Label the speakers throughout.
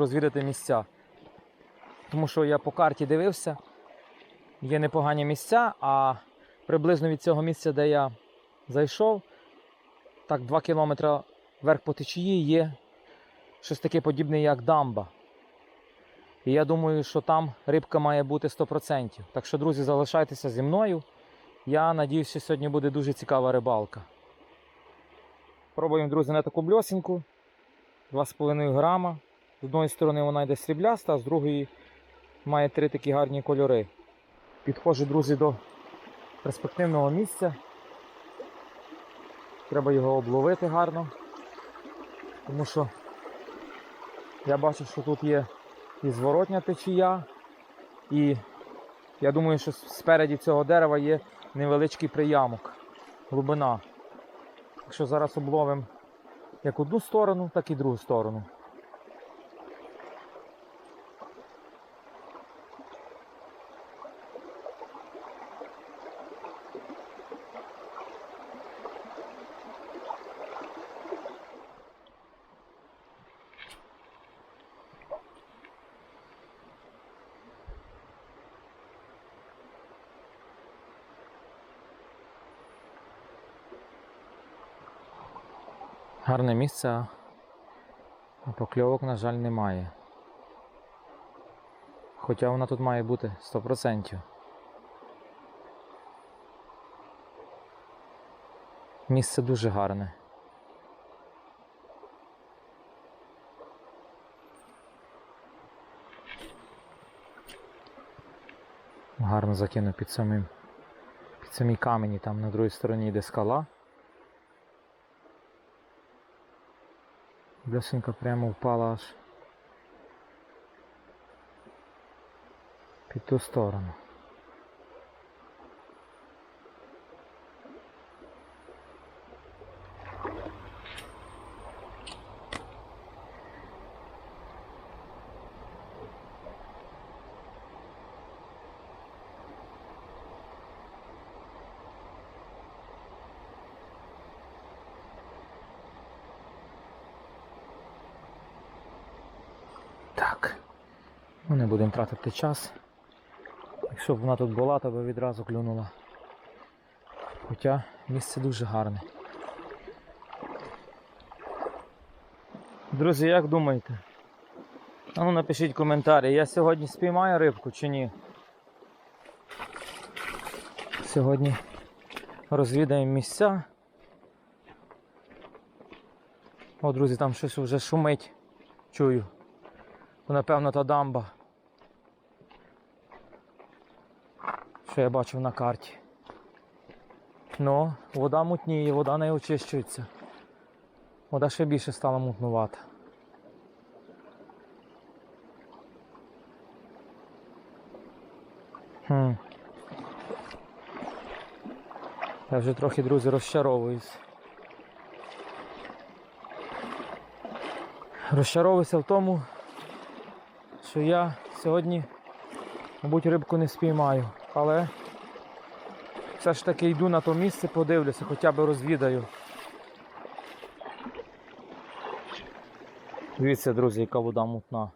Speaker 1: розвідати місця. Тому що я по карті дивився, є непогані місця, а приблизно від цього місця, де я зайшов, так 2 кілометри вверх по течії є щось таке подібне, як дамба. І я думаю, що там рибка має бути 100%. Так що, друзі, залишайтеся зі мною. Я надіюсь, що сьогодні буде дуже цікава рибалка. Пробуємо, друзі, на таку бльосіньку. 2,5 грама. З одної сторони вона йде срібляста, а з другої має три такі гарні кольори. Підходжу, друзі, до перспективного місця. Треба його обловити гарно. Тому що я бачу, що тут є і зворотня течія, і я думаю, що спереді цього дерева є невеличкий приямок, глибина. Якщо зараз обловимо як одну сторону, так і другу сторону. Гарне місце, а покльовок, на жаль, немає. Хоча вона тут має бути 100%. Місце дуже гарне. Гарно закинув під самим під самі камені, там на другій стороні йде скала. Блесенька прямо впала аж під ту сторону. Так. Ну, не будемо тратити час. Якщо б вона тут була, то би відразу клюнула. Хоча місце дуже гарне. Друзі, як думаєте? А ну напишіть коментарі, я сьогодні спіймаю рибку чи ні? Сьогодні розвідаємо місця. О, друзі, там щось вже шумить. Чую. То, напевно, та дамба. Що я бачив на карті. Ну, вода мутніє, вода не очищується. Вода ще більше стала мутнувата. Хм. Я вже трохи, друзі, розчаровуюсь. Розчаровуюся в тому, що я сьогодні, мабуть, рибку не спіймаю, але все ж таки йду на то місце, подивлюся, хоча б розвідаю. Дивіться, друзі, яка вода мутна.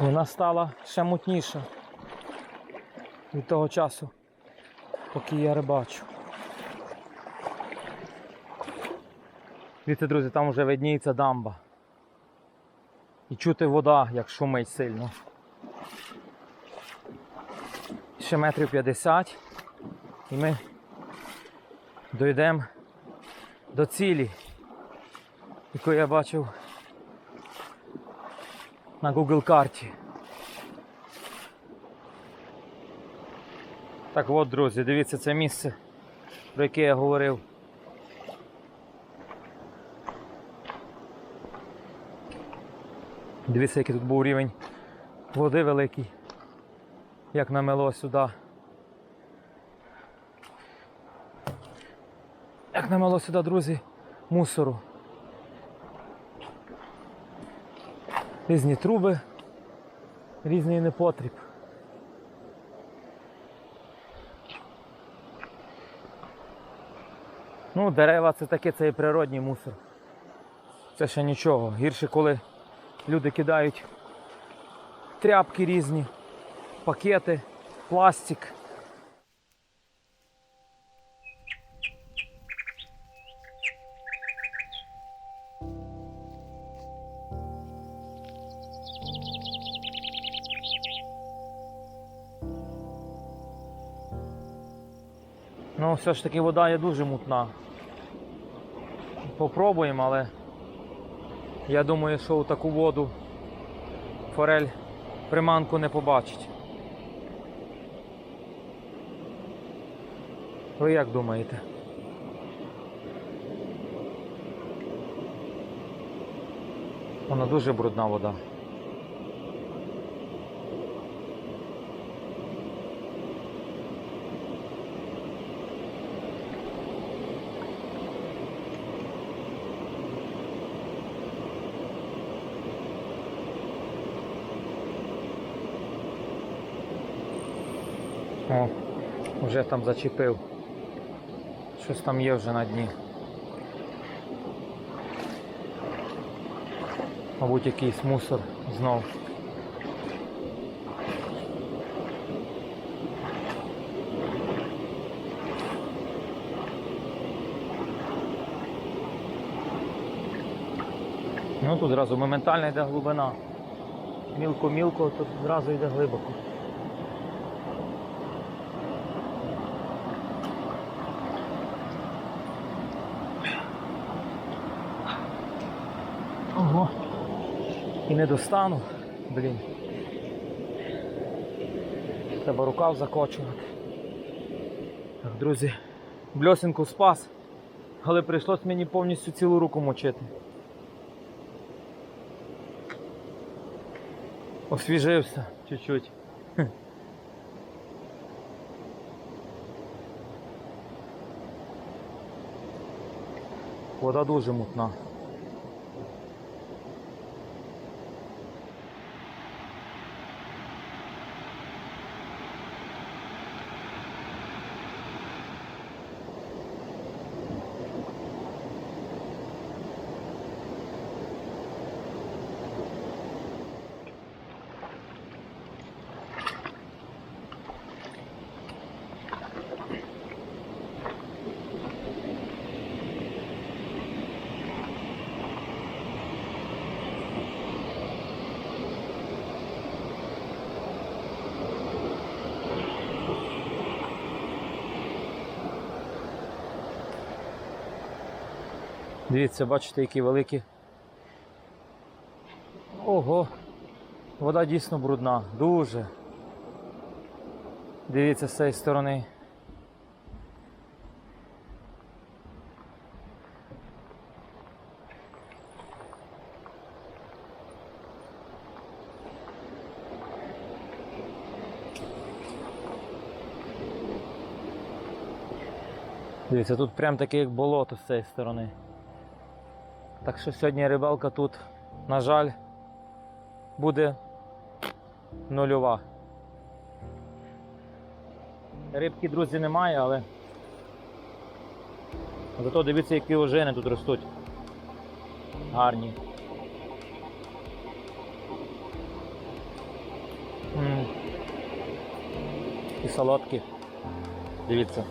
Speaker 1: Вона стала ще мутніша від того часу, поки я рибачу. Дивіться, друзі, там вже видніється дамба. І чути вода, як шумить сильно. Ще метрів 50 і ми дійдемо до цілі, яку я бачив на Google карті. Так от, друзі, дивіться це місце, про яке я говорив. Дивіться, який тут був рівень води великий, як намело сюди. Як намело сюди, друзі, мусору. Різні труби, різний непотріб. Ну, дерева це таке, це і природній мусор. Це ще нічого. Гірше, коли люди кидають тряпки різні, пакети, пластик. Ну, все ж таки вода є дуже мутна. Попробуємо, але я думаю, що у таку воду форель приманку не побачить. Ви як думаєте? Вона дуже брудна вода. О, вже там зачепив. Щось там є вже на дні. Мабуть, якийсь мусор знов. Ну тут зразу моментально йде глибина. Мілко-мілко, тут зразу йде глибоко. Ого. І не достану. Блін. Треба рукав закочувати. Так, друзі, бльосинку спас, але прийшлось мені повністю цілу руку мочити. Освіжився чуть-чуть. Вода дуже мутна. Дивіться, бачите, які великі. Ого, вода дійсно брудна, дуже. Дивіться з цієї сторони. Дивіться, тут прям таке як болото з цієї сторони. Так що сьогодні рибалка тут, на жаль, буде нульова. Рибки, друзі, немає, але зато дивіться, які ожини тут ростуть. Гарні. М. І солодкі. Дивіться.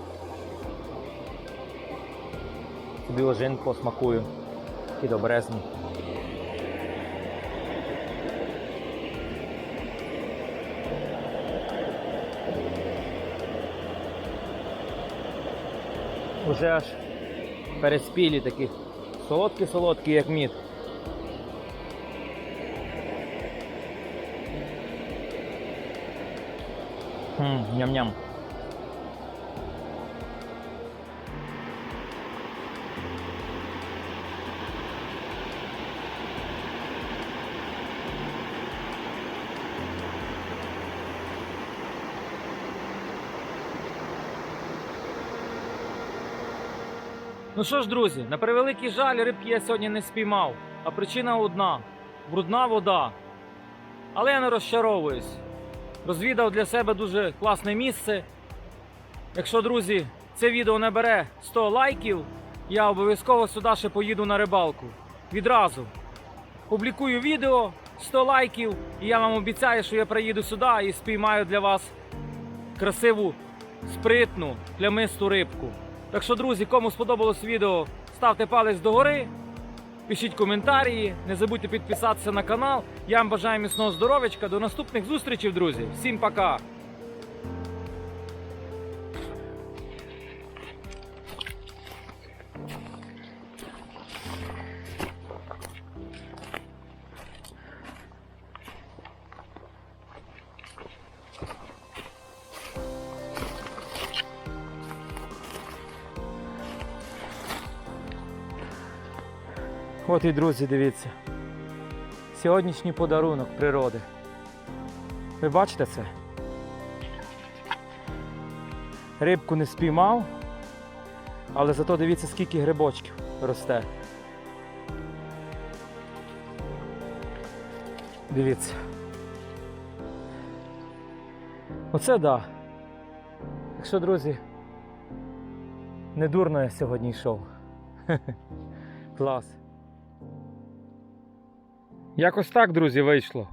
Speaker 1: Собі ожин посмакую і добрезні. Уже аж переспілі такі солодкі-солодкі, як мід. Ням-ням. Ну що ж, друзі, на превеликий жаль, рибки я сьогодні не спіймав. А причина одна брудна вода. Але я не розчаровуюсь. Розвідав для себе дуже класне місце. Якщо, друзі, це відео набере 100 лайків, я обов'язково сюди ще поїду на рибалку. Відразу. Публікую відео, 100 лайків, і я вам обіцяю, що я приїду сюди і спіймаю для вас красиву, спритну, плямисту рибку. Так що, друзі, кому сподобалось відео, ставте палець догори, пишіть коментарі, не забудьте підписатися на канал. Я вам бажаю міцного здоров'ячка. До наступних зустрічей, друзі. Всім пока! От і друзі, дивіться. Сьогоднішній подарунок природи. Ви бачите це? Рибку не спіймав, але зато дивіться, скільки грибочків росте. Дивіться. Оце да. Так що, друзі, не дурно я сьогодні йшов. Клас. Якось так, друзі, вийшло.